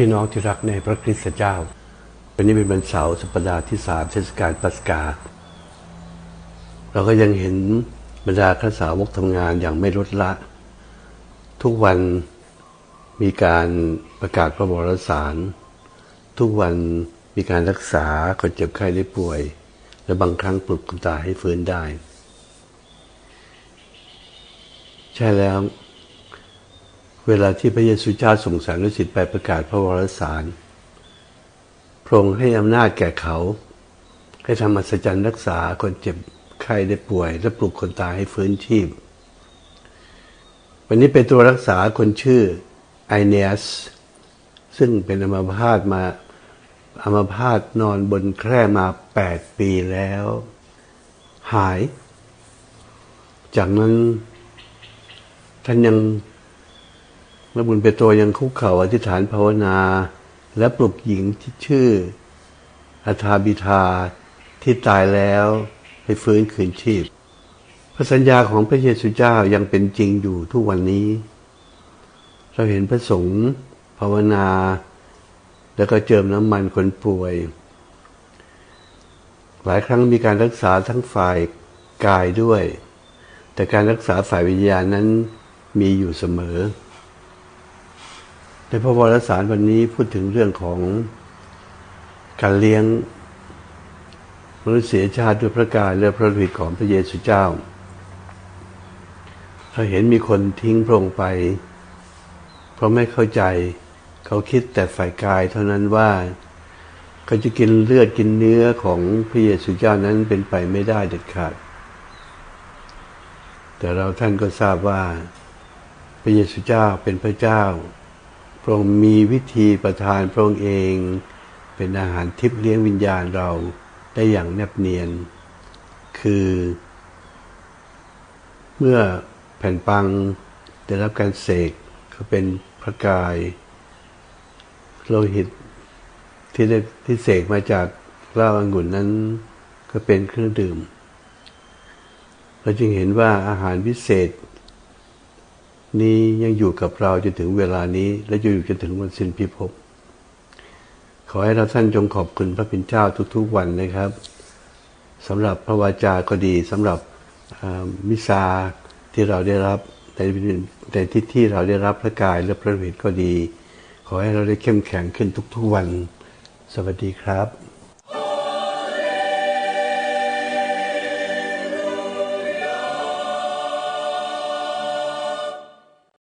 พี่น้องที่รักในพระคริสตเจ้า วันนี้เป็นวันเสาร์สัปดาห์ที่สามเทศกาลปัสกา เราก็ยังเห็นบรรดาข้าสาวกทำงานอย่างไม่ลดละ ทุกวันมีการประกาศพระบรสาร ทุกวันมีการรักษาคนเจ็บไข้ได้ป่วย และบางครั้งปลุกคนตายให้ฟื้นได้ ใช่แล้ว เวลาที่พระเยซูเจ้าส่งสารนุสิตไปประกาศพระวรสาร พระองค์ให้อำนาจแก่เขา ให้ทำอัศจรรย์รักษาคนเจ็บไข้ได้ป่วย และปลุกคนตายให้ฟื้นชีพ วันนี้เป็นตัวรักษาคนชื่อไอเนียส ซึ่งเป็นอัมพาตมาอัมพาตนอนบนแคร่มาแปดปีแล้ว หาย จากนั้นท่านยัง พระบุญเปโตรยังคุกเข่าอธิษฐานภาวนา และปลุกหญิงที่ชื่ออาธาบิทาที่ตายแล้วให้ฟื้นคืนชีพ พระสัญญาของพระเยซูเจ้ายังเป็นจริงอยู่ทุกวันนี้ เราเห็นพระสงฆ์ภาวนา แล้วก็เจิมน้ำมันคนป่วย หลายครั้งมีการรักษาทั้งฝ่ายกายด้วย แต่การรักษาฝ่ายวิญญาณนั้นมีอยู่เสมอ ในพระวรสารวันนี้พูดถึงเรื่องของการเลี้ยงมนุษยชาติด้วยพระกายและพระฤทธิ์ของพระเยซูเจ้า เราเห็นมีคนทิ้งพระองค์ไป เพราะไม่เข้าใจ เขาคิดแต่ฝ่ายกายเท่านั้นว่าเขาจะกินเลือดกินเนื้อของพระเยซูเจ้านั้นเป็นไปไม่ได้เด็ดขาด แต่เราท่านก็ทราบว่า พระเยซูเจ้าเป็นพระเจ้า พระองค์มีวิธีประทานพระองค์เอง เป็นอาหารทิพย์เลี้ยงวิญญาณเราได้อย่างแนบเนียน คือ เมื่อแผ่นปังได้รับการเสกเขาเป็นพระกายโลหิตที่ได้ที่เสกมาจากเหล้าองุ่นนั้นก็เป็นเครื่องดื่ม เราจึงเห็นว่าอาหารพิเศษ นี้ยังอยู่กับเราจนถึงเวลานี้ และจะอยู่จนถึงวันสิ้นพิภพขอให้เราท่านจงขอบคุณพระเป็นเจ้าทุกๆวันนะครับสำหรับพระวาจาก็ดีสำหรับมิซาที่เราได้รับในในที่ที่เราได้รับพระกายและพระฤทธิ์ก็ดี ขอให้เราได้เข้มแข็งขึ้นทุกๆวัน สวัสดีครับ